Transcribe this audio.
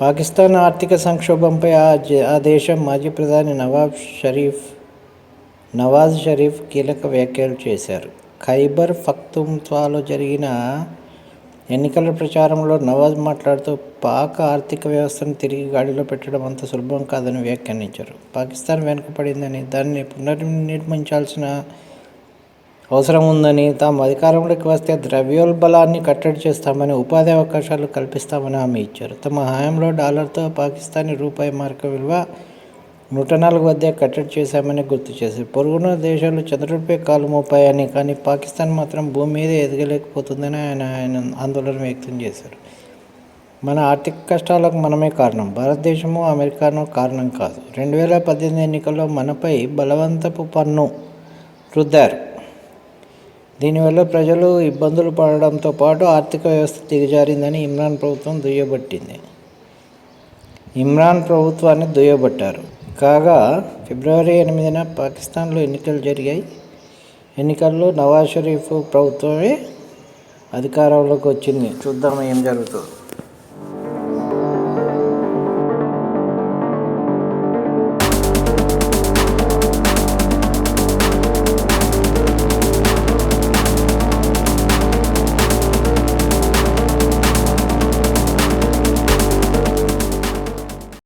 పాకిస్తాన్ ఆర్థిక సంక్షోభంపై ఆ ఆ దేశం మాజీ ప్రధాని నవాబ్ షరీఫ్ నవాజ్ షరీఫ్ కీలక వ్యాఖ్యలు చేశారు. ఖైబర్ ఫక్తుంత్వాలో జరిగిన ఎన్నికల ప్రచారంలో నవాజ్ మాట్లాడుతూ పాక్ ఆర్థిక వ్యవస్థను తిరిగి గాడిలో పెట్టడం అంత సులభం కాదని వ్యాఖ్యానించారు. పాకిస్తాన్ వెనుకపడిందని దాన్ని పునర్నిర్మించాల్సిన అవసరం ఉందని తాము అధికారంలోకి వస్తే ద్రవ్యోల్బలాన్ని కట్టడి చేస్తామని ఉపాధి అవకాశాలు కల్పిస్తామని హామీ ఇచ్చారు. తమ హయాంలో డాలర్తో పాకిస్తానీ రూపాయి మార్క విలువ నూట నాలుగు వద్ద కట్టడి చేశామని గుర్తు చేశారు. పొరుగున దేశాలు చంద్రుడిపై కాలు మోపాయని కానీ పాకిస్తాన్ మాత్రం భూమి మీద ఎదగలేకపోతుందని ఆయన ఆయన ఆందోళన వ్యక్తం చేశారు. మన ఆర్థిక కష్టాలకు మనమే కారణం. భారతదేశము అమెరికాను కారణం కాదు. రెండు వేల పద్దెనిమిది ఎన్నికల్లో మనపై బలవంతపు పన్ను రుద్దారు. దీనివల్ల ప్రజలు ఇబ్బందులు పడడంతో పాటు ఆర్థిక వ్యవస్థ దిగజారిందని ఇమ్రాన్ ప్రభుత్వం దుయ్యబట్టింది. ఇమ్రాన్ ప్రభుత్వాన్ని దుయ్యబట్టారు. కాగా ఫిబ్రవరి ఎనిమిదిన పాకిస్తాన్లో ఎన్నికలు జరిగాయి. ఎన్నికల్లో నవాజ్ షరీఫ్ ప్రభుత్వమే అధికారంలోకి వచ్చింది. చూద్దాం ఏం జరుగుతుందో.